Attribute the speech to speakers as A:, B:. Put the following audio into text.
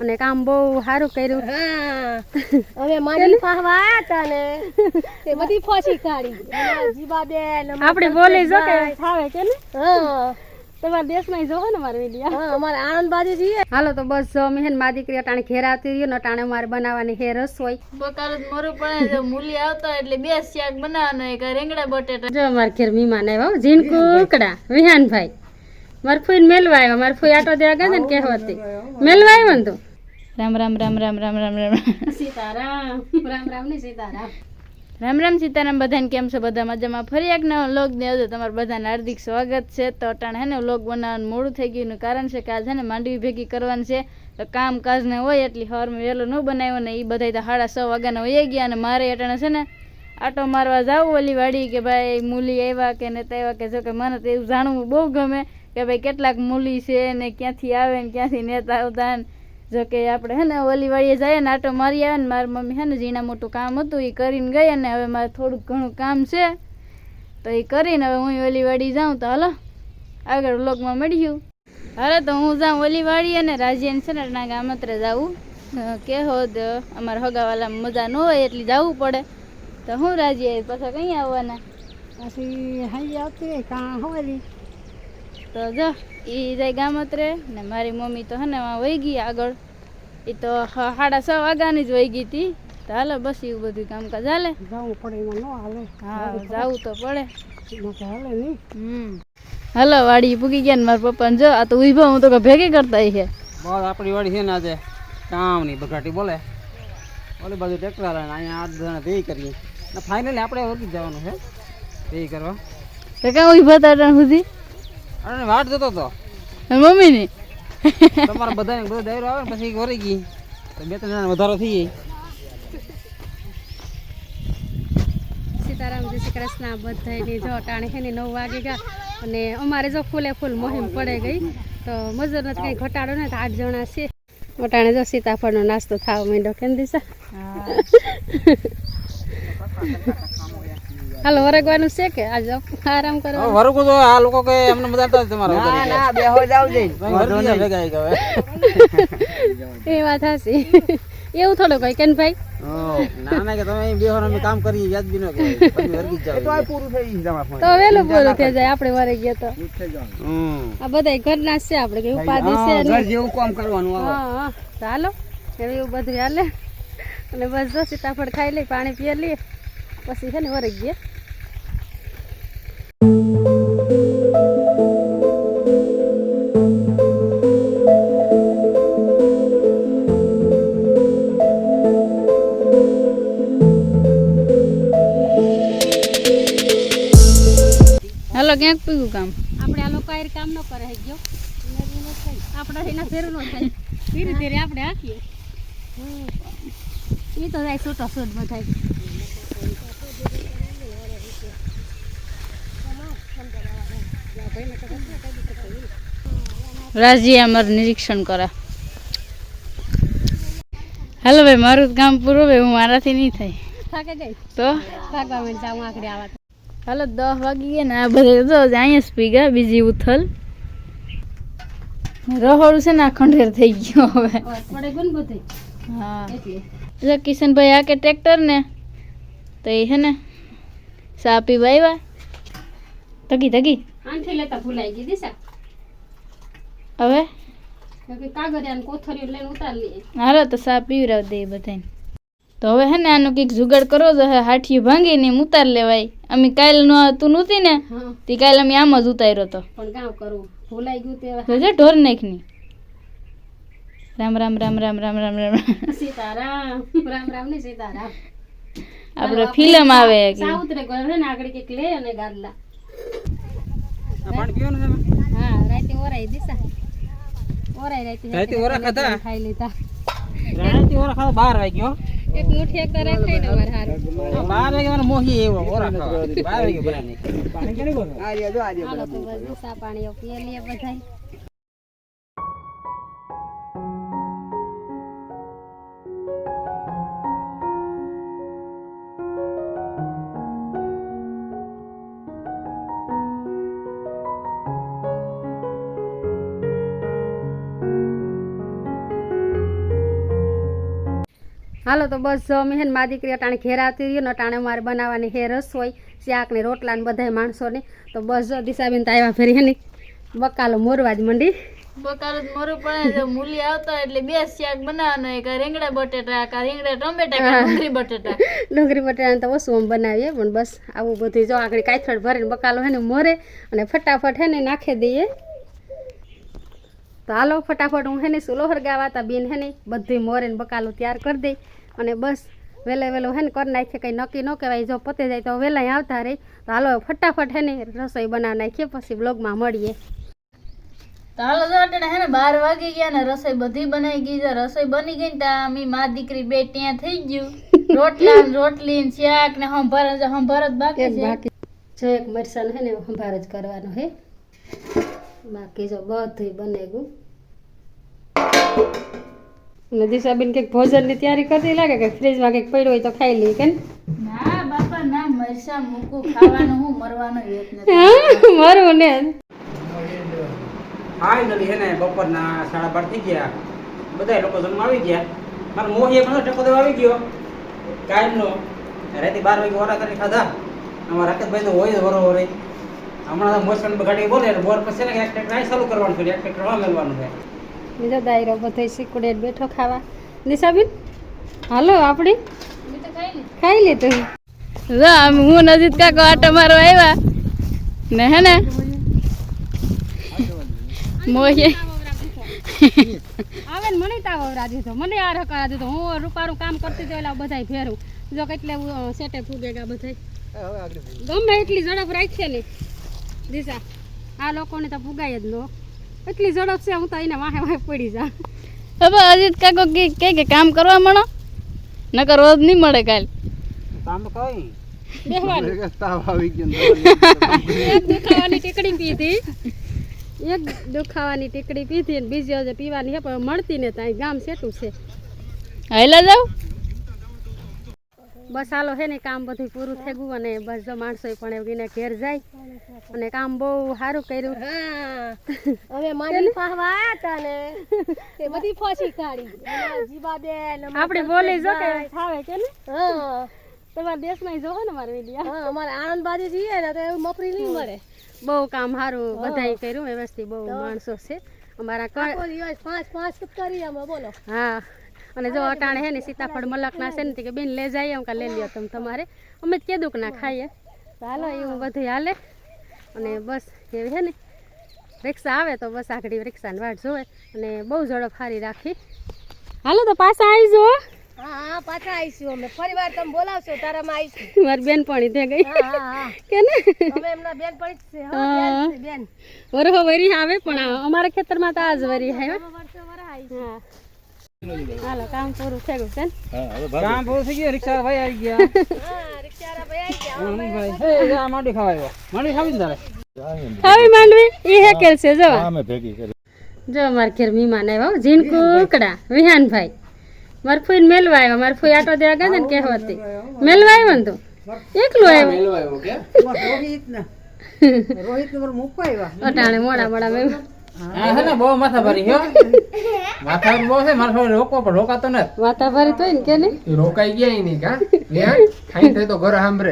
A: અને કામ બહુ સારું કર્યું.
B: અમે માની પાહવા હતા ને. તે બધી ફોસી કાઢી. જીબા બેન
A: આપણે બોલી જો કે થાવે કે ને
B: હા.
A: તમારા દેશમાં જોવો ને મારા વીડિયો.
B: હા અમારા આણંદ બાજુ જઈએ
A: હાલો તો બસ જો મેં મા દીકરી અટાણે ઘેર આવતી રહ્યો ને અટાણે મારે બનાવવાની હે રસોઈ
C: બકાલ જ મરું પડે જો મૂલી આવતા એટલે બે શાક બનાવવાના એક રેંગડા રીંગણા બટેટા.
A: જો અમારે ઘેર મહેમાન આવ્યો ઝીણકુ ઉકડા વિહાનભાઈ. મારે ફૂઈને મેલવા આવ્યો. મારે આટો દેવા ગયા ને કહેવાતી મેલવા આવ્યો ને તું?
C: રામ રામ રામ રામ રામ રામ રામ.
A: સીતારામ. રામ રામ ને સીતારામ.
C: રામ રામ સીતારામ બધાને કેમ છે? બધા મજામાં? ફરી એક નવો લોગ ને આવજો. તમારું બધાને હાર્દિક સ્વાગત છે. તો અટાણ હે ને લોગ બનાવવાનું મોડું થઈ ગયું. કારણ છે કે આજ છે ને માંડવી ભેગી કરવાની છે. તો કામ કાજ ને હોય એટલી હવારમાં વહેલો ન બનાવ્યો ને એ બધા તો સાડા છ વાગ્યાના વહી ગયા અને મારે અટાણે છે ને આટો મારવા જાવું ઓલી વાડી કે ભાઈ મૂલી આવ્યા કે નેતા આવ્યા કે જો કે મને તો એવું જાણવું બહુ ગમે. કે ભાઈ કેટલાક મૂલી છે ને ક્યાંથી આવે ને ક્યાંથી નેતા આવતા જોકે આપણે હે ને ઓલી જઈએ ને આટો મારી આવે ને મારી મમ્મી હે ને ઝીણા મોટું કામ હતું, એ કરીને ગઈ અને હવે મારે થોડુંક ઘણું કામ છે. તો એ કરીને હવે હું ઓલી વાડી જાઉં તો હાલો, આગળ વ્લોગમાં મળ્યું હાલો તો હું જાઉં ઓલી અને રાજ્યન છે ને ના ગામત્રે જાઉં. કે હોદ અમારા હગાવાલામાં મજા ન હોય એટલી જવું પડે. તો હું રાજ્ય પાછા કઈ આવવાના?
B: પછી હાઈ આવતી કાં હોલી
C: તો જો એ જાય ગામત્રે ને મારી મમ્મી તો હને ને વહી ગઈ આગળ. એ તો સાડા છ વાગ્યાની જ વહી ગઈ હતી તો હાલો બસ એવું બધું કામકાજ હાલે.
B: જવું પડે એમાં ન હાલે.
C: હા જાવું તો પડે.
B: હાલે નહીં.
C: હમ. હાલો વાડી પૂગી ગયા ને મારા પપ્પાને. જો આ તો ઊભા હું તો કે ભેગી કરતા છે
D: બસ આપણી વાડી છે ને આજે કામની બગાટી બોલે. ઓલી બાજુ ટ્રેક્ટર હાલે ને અહીંયા આઠ જણા ભેગી કરીએ. ને ફાઇનલી આપણે ઓળખી જવાનું છે. ભેગી કરવા.
C: તો કાં ઊભા હતા સુધી?
D: અને વાટ જતો તો
C: મમ્મી ની
D: તમારા બધાને બધો દાયરો આવે ને પછી વરી ગઈ. તો બે ત્રણ જણા વધારો થઈ જાય
A: સીતારામ જય શ્રી કૃષ્ણ. બધાની જો અટાણે છે ને નવ વાગે ગયા. અને અમારે જો ફૂલે ફૂલ મોહિમ પડે ગઈ. તો મજૂર નથી કંઈ ઘટાડો ને તો આઠ જણા છે. અટાણે જો સીતાફળનો નાસ્તો થવા માંડ્યો. કેમ દિશા? હાલો વરગવાનું છે કે? આજ આરામ કરો
D: વરગું તો આ લોકો કે એમને મજા આવતા તમારો ના ના બે હો જાવ જઈ ભેગા આવી ગયા
A: એ વાત હસી એવું થોડો કઈ કેન ભાઈ
D: ના ના કે તમે અહીં બે હોર અમે કામ કરીએ વ્યાજબી ન કે વરગી જાવ તો પૂરું થઈ ગયું
A: તો વેલું પૂરું થઈ જાય આપણે વરે ગયા તો.
D: હમ.
A: આ બધા ઘરના છે આપણે કે ઉપાધિ છે ઘર
D: જેવું કામ કરવાનું આવે.
A: હા હા ચાલો એવું બધું હાલે. અને બસ જો સીતાફળ ખાઈ લઈ પાણી પીએ લઈએ. પછી છે ને વરગ
C: ક્યાંક પીગું કામ?
A: આપણે આ લોકો કામ ન કરે હે ગયો? આપણે એના ફેર ન થાય. ધીરે ધીરે આપણે હાકીએ. એ તો જાય છૂટો છૂટમાં થાય.
C: રાજી અમારું નિરીક્ષણ કરે. હાલો ભાઈ મારું કામ પૂરું ભાઈ હું મારાથી નહીં થાય. તો?
A: ભાગવા માંડ જાઉં આખરે આવા
C: હાલો દસ વાગી ગયા ને આ બધે તો અહીંયા ગયા બીજી ઉથલ. રહોડું છે ને આ ખંડેર થઈ ગયો હવે. હા.
A: એટલે
C: કિશનભાઈ આ કે ટ્રેક્ટર ને? તો એ છે ને સા પીવા આવ્યા તગી તગી
A: આંઠે લેતા ભૂલાઈ ગઈ દિશા.
C: હવે?
A: કાગળિયા કોથળીઓ લઈને ઉતારી લઈએ
C: હાલો તો સા પીવરાવ દે બધાને તો હવે હે ને આનું કંઈક જુગાડ કરો તો હવે હાઠિયું ભાંગીને એમ ઉતાર લેવાય. અમે કાલ નો તું નહોતી ને તે કાલ અમે આમ જ ઉતાર્યો તો.
A: પણ કામ કરવું ભૂલાઈ ગયું તે હવે.
C: જોજે ઢોર નાખની. રામ રામ રામ રામ રામ રામ રામ
A: સીતારામ રામ રામ ને સીતારામ.
C: આપણે ફિલ્મ આવે કે
A: સાઉથ રે ગયો ને આગળ કે લે અને ગાદલા.
D: પણ પાણી ને તમે?
A: હા રાતે ઓરાઈ દિશા ઓરાઈ રાતે
D: રાતે ઓરા ખાધા?
A: ખાઈ લીધા.
D: રાતે ઓરા ખાવા બાર વાગ્યો
A: એક મુઠ્ઠી એક તરે ખાઈ ને મારે હારું.
D: આ બાર વાગ્યા મને મોહી એવો ઓરા બાર
A: પાણીઓ પીએ લઈએ બધાય. હાલો તો બસ અમે હે મા દીકરી અટાણે ઘેર આવતી રહ્યો ને અટાણે મારે બનાવવાની હે રસોઈ શાક ને રોટલા ને બધાય માણસોને. તો બસ દિશાબેન તો આવ્યા ફેરી હે ને. બકાલો મોરવા જ મંડી.
C: બકાલો જ મોરું પણ મૂલી આવતા એટલે બે શાક બનાવવાનો એક રીંગણા બટેટા કા રીંગણા ટમેટા કા ડુંગળી બટેટા.
A: ડુંગળી બટેટા તો ઓછું આમ બનાવીએ પણ બસ આવું બધું જો આગળ કાયથડ ભરીને બકાલો હે ને મોરે અને ફટાફટ હે ને નાખી દઈએ. તો હાલો ફટાફટ હું હેને સુલો હરગાવા તા બેન હે બધું મોરે ને બકાલો તૈયાર કરી દઈ અને બસ વહેલે વહેલો હેને કરી નાખીએ કંઈ નક્કી ન કહેવાય જો પતે જાય તો વહેલા આવતા રહી. તો હાલો ફટાફટ હેને રસોઈ બનાવી નાખીએ પછી બ્લોગમાં મળીએ.
C: તો હાલો જો હે ને બાર વાગી ગયા ને રસોઈ બધી બનાવી ગઈ છે. રસોઈ બની ગઈ ને ત્યાં અમી મા દીકરી બે ત્યાં થઈ ગયું. રોટલા રોટલી ને શાક ને સંભાર જ સંભાર જ બાકી છે.
A: જો એક મરસાન હે ને સંભાર જ કરવાનો હે. બાકી જો બધું બને ગયું. અને દિશાબેન કંઈક ભોજનની તૈયારી કરતી લાગે કે ફ્રીજમાં કંઈક પડ્યું હોય તો ખાઈ લઈએ કે
C: ના? બાપા ના મરસા મૂકું. ખાવાનું હું મરવાનું હેત નથી.
A: મારું ને
D: ફાઇનલી હે ને બપોરના સાડા બાર થઈ ગયા. બધા લોકો જમવા આવી ગયા. મારો મોહી પણ ટકો દેવા આવી ગયો. કાયમનો. રાતે બાર વાગે ઓરા કરી ખાધા. અમારા રાકેશભાઈ તો હોય વરો વરે હમણાં તો મોસમ બગાડી બોલે બોર પછી ને એક ટ્રેક્ટર ચાલુ કરવાનું છે એક ટ્રેક્ટર મેળવાનું છે.
A: બીજો દાયરો બધો શીકુડે બેઠો ખાવા. દિશાબેન હાલો આપણી. ખાઈ લીધું.
C: હું નજીક કાકો આટો મારવા આવ્યા. ને હે ને? મોહી.
A: આવે ને મને તાવ રાજી તો મને આ રકા રાજી તો હું રૂપારું કામ કરતી તો એલા બધાય ફેરું જો કેટલે સેટે ફૂગેગા બધાય. ગમે એટલી ઝડપ રાખીએ ને, દિશા. આ લોકોને તો ફુગાય જ નો. એટલી ઝડપ છે હું તો એને વાહે વાહે પડી જા.
C: હવે અજીત કાકો કે કે કે કામ કરવા મળો? નકર રોજ નહીં મળે કાલ.
D: કામ કઈ?
A: બેહવાનું. એક દુખાવાની ટીકડી પીધી. એક દુખાવાની ટીકડી પીધી ને બીજી હજુ પીવાની પણ મળતી ને ત્યાં ગામ સેટું છે.
C: હાઈલા જાવ
A: બસ હાલો હે ને કામ બધું પૂરું થઈ ગયું અને બસ જો માણસો પણ એવીને ઘેર જાય. અને કામ બહુ સારું કર્યું.
B: હવે માંડવી પાહવા આયા તા ને તે બધી ફોસી કાઢી. જીવાબેન
A: આપણે બોલી જો કે થાવે કે ને
B: હા.
A: તમારા દેશમાં જો ને મારા વિડિયા.
B: હા અમારે આણંદ બાજુ જઈએ ને તો મફરી નહીં મળે.
A: બહુ કામ સારું બધાય કર્યું વ્યવસ્થિત બહુ માણસો છે. અમારા
B: પાંચ પાંચ કરી અમે બોલો.
A: હા. અને જો અટાણે હે ને સીતાફળ મલકના છે ને કે બેન લઈ જાય એમ કે લઈ લ્યો તમે તમારે. અમે જ કીધું કે ના ખાઈએ. તો હાલો એવું બધું હાલે. અને બસ એવી હે ને? રિક્ષા આવે તો બસ આગળ રિક્ષાની વાટ જોવે અને બહુ ઝડપ હારી રાખી. હાલો તો પાછા આવી જો
B: હા. હા પાછા આવીશું અમે. ફરી વાર તમે બોલાવશો તારામાં આવીશું.
A: મારી બેન પણ થઈ ગઈ.
B: હા હા હા.
A: કે ને?
B: અમે એમના બેન છે હા બેન
A: વરહો વરી આવે પણ અમારા ખેતરમાં તો આજ વરી આવે.
B: વર્ષે વરા આવી
A: હા. હાલો કામ પૂરું થઈ ગયું છે
D: કામ પૂરું થઈ ગયું રિક્ષા ભાઈ આવી ગયા. ખાવા ખાવી
A: માંડવી? એ હેકેલ છે જો.
E: અમે ભેગી કરી.
A: જો અમારા ઘેર મહેમાન આવ્યો ઝીણકુ ઉકડા વિહાનભાઈ. મારા ફૂઈને મેલવા આવ્યા. મારા ફૂઈ આટો દેવા ગયા ને કહેવતી મેલવા આવ્યો ને તું? એકલું આવ્યો? અટાણે મોડા મોડા મેં
D: હા હે ને બહુ માથા ભારી હો. માથા બહુ છે મારા થોડો રોકો પણ રોકાતો નથી.
A: વાતા ભરી તો ને કે ને
F: રોકાઈ ગયા નહીં કા? ખાઈ તો ઘર સાંભળે.